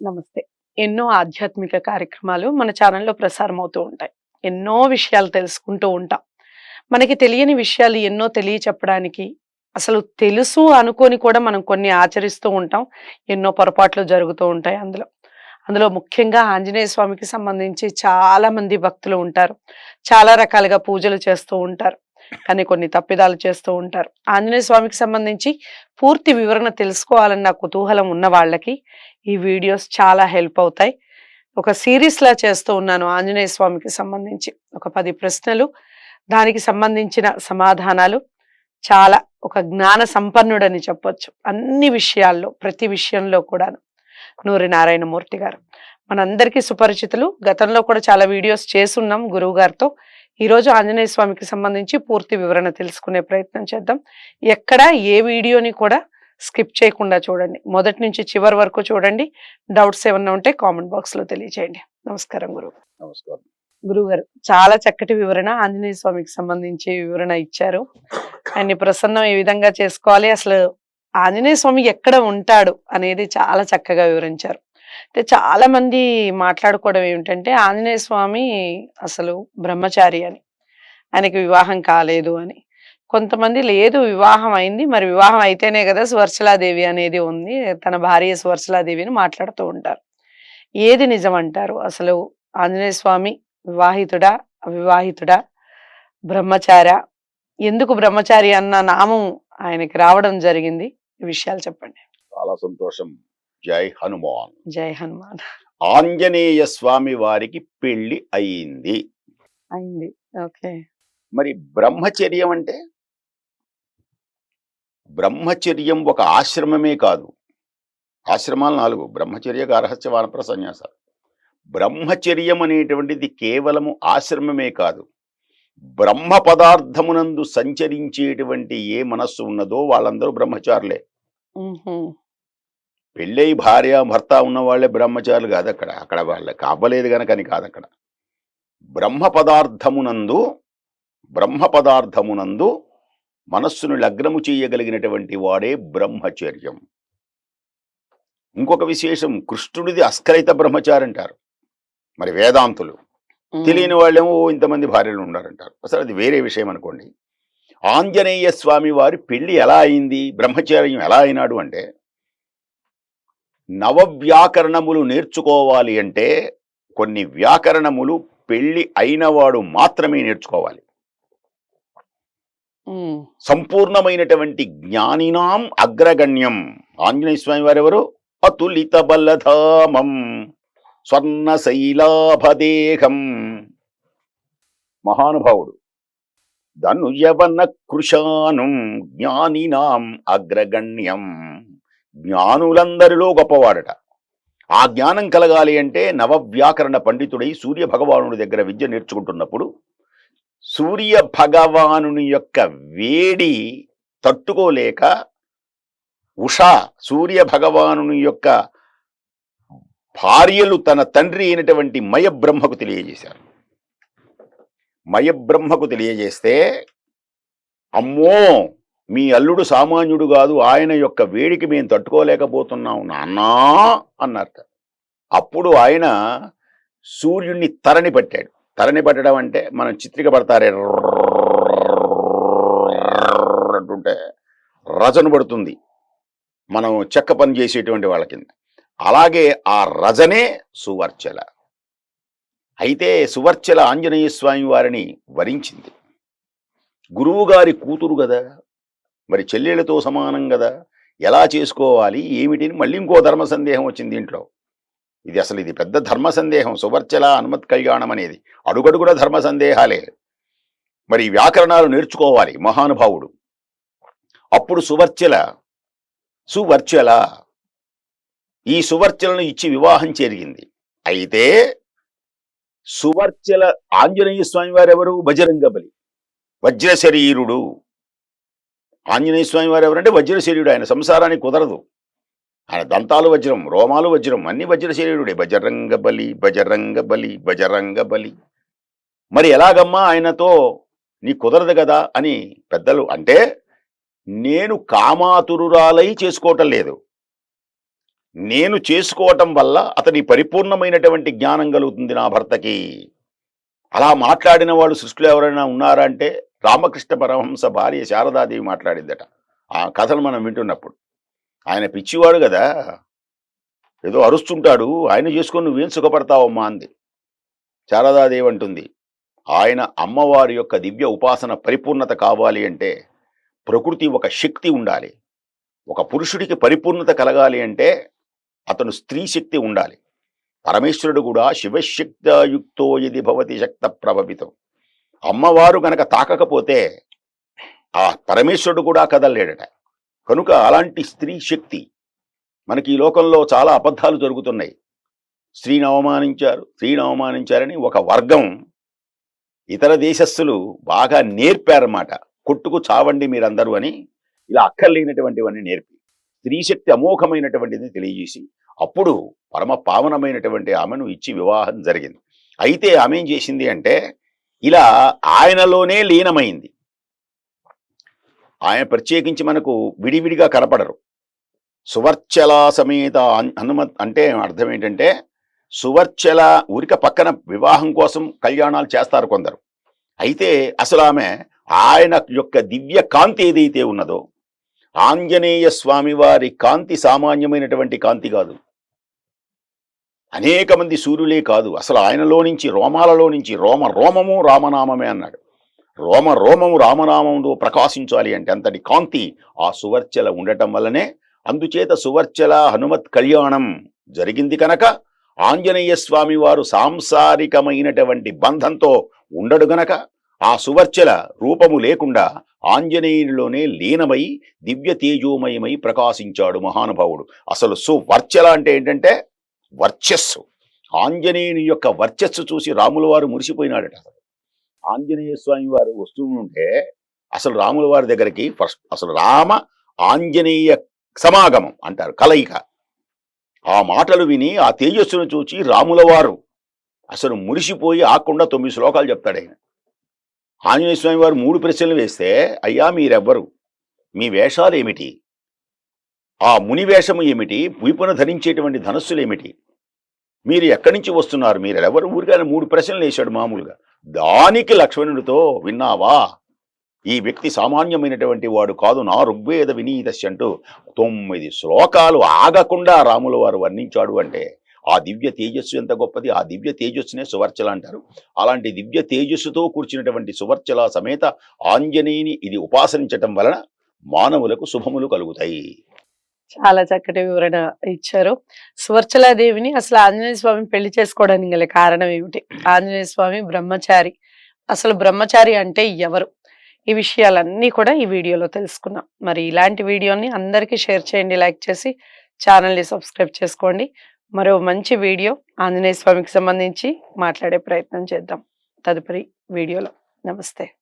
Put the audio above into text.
నమస్తే. ఎన్నో ఆధ్యాత్మిక కార్యక్రమాలు మన ఛానల్లో ప్రసారం అవుతూ ఉంటాయి. ఎన్నో విషయాలు తెలుసుకుంటూ ఉంటాం. మనకి తెలియని విషయాలు ఎన్నో తెలియచెప్పడానికి అసలు తెలుసు అనుకొని కూడా మనం కొన్ని ఆచరిస్తూ ఉంటాం. ఎన్నో పొరపాట్లు జరుగుతూ ఉంటాయి అందులో. అందులో ముఖ్యంగా ఆంజనేయ స్వామికి సంబంధించి చాలా మంది భక్తులు ఉంటారు. చాలా రకాలుగా పూజలు చేస్తూ ఉంటారు. కానీ కొన్ని తప్పిదాలు చేస్తూ ఉంటారు. ఆంజనేయ స్వామికి సంబంధించి పూర్తి వివరణ తెలుసుకోవాలన్న కుతూహలం ఉన్న వాళ్ళకి ఈ వీడియోస్ చాలా హెల్ప్ అవుతాయి. ఒక సిరీస్లా చేస్తూ ఉన్నాను ఆంజనేయ స్వామికి సంబంధించి. ఒక పది ప్రశ్నలు దానికి సంబంధించిన సమాధానాలు చాలా ఒక జ్ఞాన సంపన్నుడని చెప్పొచ్చు. అన్ని విషయాల్లో ప్రతి విషయంలో కూడాను. నూరి నారాయణమూర్తి గారు. మనందరికీ సుపరిచితులు. గతంలో కూడా చాలా వీడియోస్ చేసున్నాం గురువు గారితో. ఈరోజు ఆంజనేయ స్వామికి సంబంధించి పూర్తి వివరణ తెలుసుకునే ప్రయత్నం చేద్దాం. ఎక్కడ ఏ వీడియోని కూడా స్కిప్ చేయకుండా చూడండి. మొదటి నుంచి చివరి వరకు చూడండి. డౌట్స్ ఏమన్నా ఉంటే కామెంట్ బాక్స్లో తెలియజేయండి నమస్కారం గురువు నమస్కారం. గురువు గారు చాలా చక్కటి వివరణ ఆంజనేయ స్వామికి సంబంధించి వివరణ ఇచ్చారు. ఆయన్ని ప్రసన్నం ఏ విధంగా చేసుకోవాలి? అసలు ఆంజనేయ స్వామి ఎక్కడ ఉంటాడు అనేది చాలా చక్కగా వివరించారు. అంటే చాలా మంది మాట్లాడుకోవడం ఏమిటంటే ఆంజనేయ స్వామి అసలు బ్రహ్మచారి అని ఆయనకి వివాహం కాలేదు అని. కొంతమంది లేదు వివాహం అయింది మరి వివాహం అయితేనే కదా సువర్చలాదేవి అనేది ఉంది తన భార్య సువర్చలాదేవి అని మాట్లాడుతూ ఉంటారు. ఏది నిజం అంటారు? అసలు ఆంజనేయ స్వామి వివాహితుడా అవివాహితుడా బ్రహ్మచార? ఎందుకు బ్రహ్మచారి అన్న నామం ఆయనకి రావడం జరిగింది? ఈ విషయాలు చెప్పండి. చాలా సంతోషం. జై హనుమాన్. జై హనుమాన్. ఆంజనేయ స్వామి వారికి పెళ్ళి అయింది. అయింది. ఓకే. మరి బ్రహ్మచర్యం అంటే? బ్రహ్మచర్యం ఒక ఆశ్రమమే కాదు. ఆశ్రమాలు నాలుగు బ్రహ్మచర్య గార్హస్య వానప్ర సన్యాసాలు. బ్రహ్మచర్యం అనేటువంటిది కేవలము ఆశ్రమమే కాదు. బ్రహ్మ పదార్థమునందు సంచరించేటువంటి ఏ మనస్సు ఉన్నదో వాళ్ళందరూ బ్రహ్మచారులే. పెళ్ళై భార్య భర్త ఉన్న వాళ్ళే బ్రహ్మచారులు కాదు అక్కడ అక్కడ వాళ్ళకి అవ్వలేదు గనక అని కాదు అక్కడ బ్రహ్మ పదార్థమునందు బ్రహ్మ పదార్థమునందు మనస్సును లగ్నము చేయగలిగినటువంటి వాడే బ్రహ్మచర్యం. ఇంకొక విశేషం కృష్ణుడిది అస్కలిత బ్రహ్మచారి అంటారు మరి వేదాంతులు. తెలియని వాళ్ళేమో "ఓ, ఇంతమంది భార్యలు ఉన్నారంటారు. అసలు అది వేరే విషయం అనుకోండి. ఆంజనేయ స్వామి వారి పెళ్ళి ఎలా అయింది? బ్రహ్మచర్యం ఎలా అయినాడు అంటే నవవ్యాకరణములు నేర్చుకోవాలి అంటే కొన్ని వ్యాకరణములు పెళ్ళి అయినవాడు మాత్రమే నేర్చుకోవాలి. సంపూర్ణమైనటువంటి జ్ఞానినాం అగ్రగణ్యం. ఆంజనేయ స్వామి వారెవరు? అతులిత బలధామం స్వర్ణ శైలాభదేహం మహానుభావుడు. ధనుయవన కృషానం జ్ఞానినాం అగ్రగణ్యం. జ్ఞానులందరిలో గొప్పవాడట. ఆ జ్ఞానం కలగాలి అంటే నవవ్యాకరణ పండితుడై సూర్య భగవానుడి దగ్గర విద్య నేర్చుకుంటున్నప్పుడు సూర్య భగవానుని యొక్క వేడి తట్టుకోలేక ఉషా సూర్య భగవానుని యొక్క భార్యలు తన తండ్రి అయినటువంటి మయబ్రహ్మకు తెలియజేశారు. మయబ్రహ్మకు తెలియజేస్తే అమ్మో మీ అల్లుడు సామాన్యుడు కాదు ఆయన యొక్క వేడికి మేము తట్టుకోలేకపోతున్నాం నాన్నా అన్నారు. అప్పుడు ఆయన సూర్యుడిని తరణి పట్టాడు. తరణి పట్టడం అంటే మనం చిత్రిక పడతారే అంటుంటే రజను పడుతుంది. మనం చెక్క పని చేసేటువంటి వాళ్ళ కింద. అలాగే ఆ రజనే సువర్చల. అయితే సువర్చల ఆంజనేయ స్వామి వారిని వరించింది. గురువు గారి కూతురు కదా మరి చెల్లెళ్ళతో సమానం కదా. ఎలా చేసుకోవాలి? ఏమిటిని? మళ్ళీ ఇంకో ధర్మ సందేహం వచ్చింది దీంట్లో. ఇది అసలు ఇది పెద్ద ధర్మ సందేహం. సువర్చల అనుమతి కళ్యాణం అనేది అడుగడుగున ధర్మ సందేహాలే. మరి ఈ వ్యాకరణాలు నేర్చుకోవాలి మహానుభావుడు. అప్పుడు సువర్చల సువర్చల ఈ సువర్చలను ఇచ్చి వివాహం జరిగింది. అయితే సువర్చల ఆంజనేయ స్వామి వారెవరు? ఎవరు బజరంగ బలి వజ్ర శరీరుడు ఆంజనేయ స్వామి వారు ఎవరంటే వజ్ర శరీరుడు ఆయన. సంసారానికి కుదరదు. ఆయన దంతాలు వజ్రం రోమాలు వజ్రం అన్ని వజ్ర శరీరుడే బజరంగ బలి బజరంగ బలి బజరంగ బలి. మరి ఎలాగమ్మా ఆయనతో నీ కుదరదు కదా అని పెద్దలు అంటే నేను కామాతురురాలై చేసుకోవటం లేదు. నేను చేసుకోవటం వల్ల అతని పరిపూర్ణమైనటువంటి జ్ఞానం కలుగుతుంది నా భర్తకి. అలా మాట్లాడిన వాళ్ళు సృష్టిలో ఎవరైనా ఉన్నారా అంటే రామకృష్ణ పరమహంస భార్య శారదాదేవి మాట్లాడిందట. ఆ కథలు మనం వింటున్నప్పుడు. ఆయన పిచ్చివాడు కదా. ఏదో అరుస్తుంటాడు. ఆయన చేసుకొని నువ్వేం సుఖపడతావమ్మా అంది. శారదాదేవి అంటుంది. ఆయన అమ్మవారి యొక్క దివ్య ఉపాసన పరిపూర్ణత కావాలి అంటే ప్రకృతి ఒక శక్తి ఉండాలి. ఒక పురుషుడికి పరిపూర్ణత కలగాలి అంటే అతను స్త్రీ శక్తి ఉండాలి. పరమేశ్వరుడు కూడా శివశక్తయుక్తో ఇది భవతి శక్త ప్రభవితం అమ్మవారు గనక తాకకపోతే ఆ పరమేశ్వరుడు కూడా కదలలేడట. కనుక అలాంటి స్త్రీ శక్తి మనకి ఈ లోకంలో చాలా అబద్ధాలు జరుగుతున్నాయి. స్త్రీని అవమానించారు స్త్రీని అవమానించారని ఒక వర్గం ఇతర దేశస్థులు బాగా నేర్పారన్నమాట. కొట్టుకు చావండి మీరందరూ అని ఇలా అక్కర్లేనటువంటివన్నీ నేర్పి. స్త్రీ శక్తి అమోఘమైనటువంటిది తెలియజేసి అప్పుడు పరమ పావనమైనటువంటి ఆమెను ఇచ్చి వివాహం జరిగింది. అయితే ఆమె ఏం చేసింది అంటే ఇలా ఆయనలోనే లీనమైంది. ఆయన ప్రత్యేకించి మనకు విడివిడిగా కనపడరు. సువర్చల సమేత హనుమ హనుమత్ అంటే అర్థం ఏంటంటే సువర్చల ఊరిక పక్కన వివాహం కోసం కళ్యాణాలు చేస్తారు కొందరు. అయితే అసలు ఆమె ఆయన యొక్క దివ్య కాంతి ఏదైతే ఉన్నదో ఆంజనేయ స్వామి వారి కాంతి సామాన్యమైనటువంటి కాంతి కాదు. అనేక మంది సూర్యులే కాదు. అసలు ఆయనలో నుంచి రోమాలలో నుంచి రోమ రోమము రామనామమే అన్నాడు. రోమ రోమము రామనామంలో ప్రకాశించాలి అంటే అంతటి కాంతి ఆ సువర్చల ఉండటం వల్లనే. అందుచేత సువర్చల హనుమత్ కళ్యాణం జరిగింది కనుక ఆంజనేయ స్వామి వారు సాంసారికమైనటువంటి బంధంతో ఉండడు గనక. ఆ సువర్చల రూపము లేకుండా ఆంజనేయునిలోనే లీనమై దివ్య తేజోమయమై ప్రకాశించాడు మహానుభావుడు. అసలు సువర్చల అంటే ఏంటంటే వర్చస్సు. ఆంజనేయుని యొక్క వర్చస్సు చూసి రాముల వారు మురిసిపోయినాడట అసలు. ఆంజనేయ స్వామి వారు వస్తూ ఉంటే అసలు రాముల వారి దగ్గరికి ఫస్ట్ అసలు రామ ఆంజనేయ సమాగమం అంటారు కలయిక. ఆ మాటలు విని ఆ తేజస్సును చూచి రాముల వారు అసలు మురిసిపోయి ఆకుండా తొమ్మిది శ్లోకాలు చెప్తాడు ఆయన. ఆంజనేయ స్వామి వారు మూడు ప్రశ్నలు వేస్తే అయ్యా మీరెవ్వరు? మీ వేషాలు ఏమిటి ఆ ముని వేషము ఏమిటి? వీపున ధరించేటువంటి ధనస్సులు ఏమిటి? మీరు ఎక్కడి నుంచి వస్తున్నారు? మీరు ఎవరు? ఊరికైనా మూడు ప్రశ్నలు వేశాడు మామూలుగా. దానికి లక్ష్మణుడితో విన్నావా? ఈ వ్యక్తి సామాన్యమైనటువంటి వాడు కాదు. నా ఋగ్వేద వినీతస్య అంటూ తొమ్మిది శ్లోకాలు ఆగకుండా రాముల వారు వర్ణించాడు అంటే ఆ దివ్య తేజస్సు ఎంత గొప్పది? ఆ దివ్య తేజస్సునే సువర్చల అంటారు. అలాంటి దివ్య తేజస్సుతో కూర్చున్నటువంటి సువర్చల సమేత ఆంజనేయుని ఇది ఉపాసనించటం వలన మానవులకు శుభములు కలుగుతాయి. చాలా చక్కటి వివరణ ఇచ్చారు. సువర్చలాదేవిని అసలు ఆంజనేయ స్వామి పెళ్ళి చేసుకోవడానికి గల కారణం ఏమిటి? ఆంజనేయ స్వామి బ్రహ్మచారి. అసలు బ్రహ్మచారి అంటే ఎవరు? ఈ విషయాలన్నీ కూడా ఈ వీడియోలో తెలుసుకున్నాం మరి ఇలాంటి వీడియోని అందరికీ షేర్ చేయండి లైక్ చేసి ఛానల్ని సబ్స్క్రైబ్ చేసుకోండి. మరో మంచి వీడియో ఆంజనేయ స్వామికి సంబంధించి మాట్లాడే ప్రయత్నం చేద్దాం. తదుపరి వీడియోలో. నమస్తే.